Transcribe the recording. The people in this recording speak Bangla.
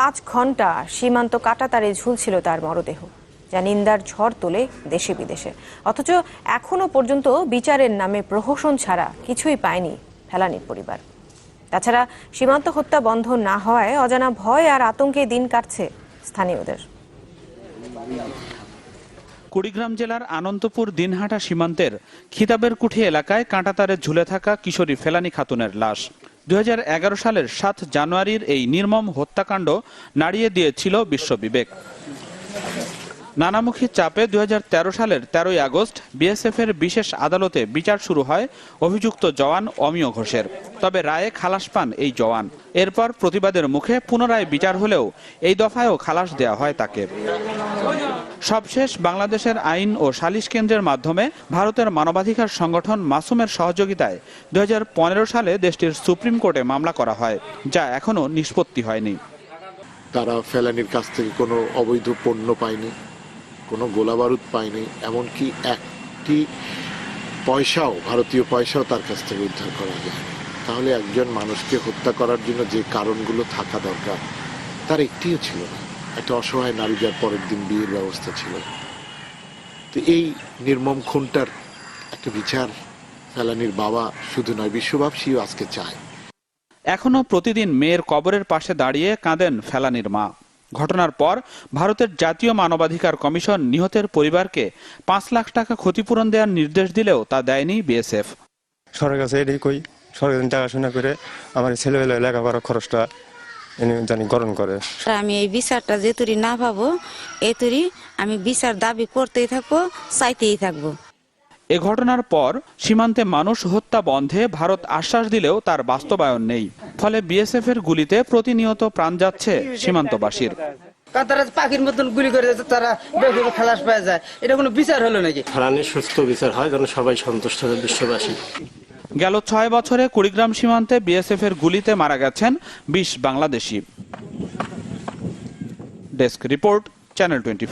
পাঁচ ঘণ্টা সীমান্ত কাটাতারে ঝুলছিল তার মরদেহ, যা নিন্দার ঝড় তোলে দেশে বিদেশে। অথচ এখনও পর্যন্ত বিচারের নামে প্রহসন ছাড়া কিছুই পায়নি ফেলানির পরিবার। তাছাড়া সীমান্ত হত্যা বন্ধ না হওয়ায় অজানা ভয় আর আতঙ্কে দিন কাটছে স্থানীয়দের। কুড়িগ্রাম জেলার আনন্দপুর দিনহাটা সীমান্তের খিতাবের কুঠি এলাকায় কাঁটাতারে ঝুলে থাকা কিশোরী ফেলানি খাতুনের লাশ। দু হাজার এগারো সালের সাত জানুয়ারির এই নির্মম হত্যাকাণ্ড নাড়িয়ে দিয়েছিল বিশ্ববিবেক নানামুখী চাপে দু হাজার তেরো সালের তেরোই আগস্ট বিএসএফ এর বিশেষ আদালতে বিচার শুরু হয় অভিযুক্ত জওয়ান অমিয় ঘোষের। তবে রায়ে খালাস পান এই জওয়ান। এরপর প্রতিবাদের মুখে পুনরায় বিচার হলেও এই দফায়ও খালাস দেওয়া হয় তাকে। সবশেষ বাংলাদেশের আইন ও সালিশ কেন্দ্রের মাধ্যমে ভারতের মানবাধিকার সংগঠন মাসুমের সহযোগিতায় দু হাজার পনেরো সালে দেশটির সুপ্রিম কোর্টে মামলা করা হয়, যা এখনও নিষ্পত্তি হয়নি। তারা ফেলানির কাছ থেকে কোনো অবৈধ পণ্য পায়নি, কোনো গোলাবারুদ পায়নি, এমনকি একটি পয়সাও, ভারতীয় পয়সাও তার কাছ থেকে উদ্ধার করা যায় তাহলে একজন মানুষকে হত্যা করার জন্য যে কারণগুলো থাকা দরকার, তার একটিও ছিল না। একটা অসহায় নারী যার পরের দিন বিয়ের ব্যবস্থা ছিল। তো এই নির্মম খুনটার একটা বিচার ফেলানির বাবা শুধু নয় বিশ্ববাসীও আজকে চায়। এখনও প্রতিদিন মেয়ের কবরের পাশে দাঁড়িয়ে কাঁদেন ফেলানির মা। ঘটনার পর ভারতের জাতীয় মানবাধিকার কমিশন নিহতের পরিবারকে পাঁচ লাখ টাকা ক্ষতিপূরণ দেওয়ার নির্দেশ দিলেও তা দেয়নি বিএসএফ। সরকার কাছে এটাই কই সরকার দেখাশোনা করে আমার ছেলেবেলা লেখাপড়ার খরচটা জানি করে। আমি এই বিচারটা যে তুরি না পাবো আমি বিচার দাবি করতেই থাকব চাইতেই থাকব। এ ঘটনার পর সীমান্তে মানুষ হত্যা বন্ধে ভারত আশ্বাস দিলেও তার বাস্তবায়ন নেই। ফলে বিএসএফ এর গুলিতে প্রতিনিয়ত প্রাণ যাচ্ছে সীমান্তবাসীর। তারা পাখির মতন গুলি করে যাচ্ছে তারা বেগুলো খালাস পাওয়া যায়। এটা কোনো বিচার হলো নাকি? প্রাণের সুস্থ বিচার হয় যেন সবাই সন্তুষ্ট হবে বিশ্ববাসী। গেল ছয় বছরে কুড়িগ্রাম সীমান্তে বিএসএফ এর গুলিতে মারা গেছেন বিশ Bangladeshi. Desk report, channel twenty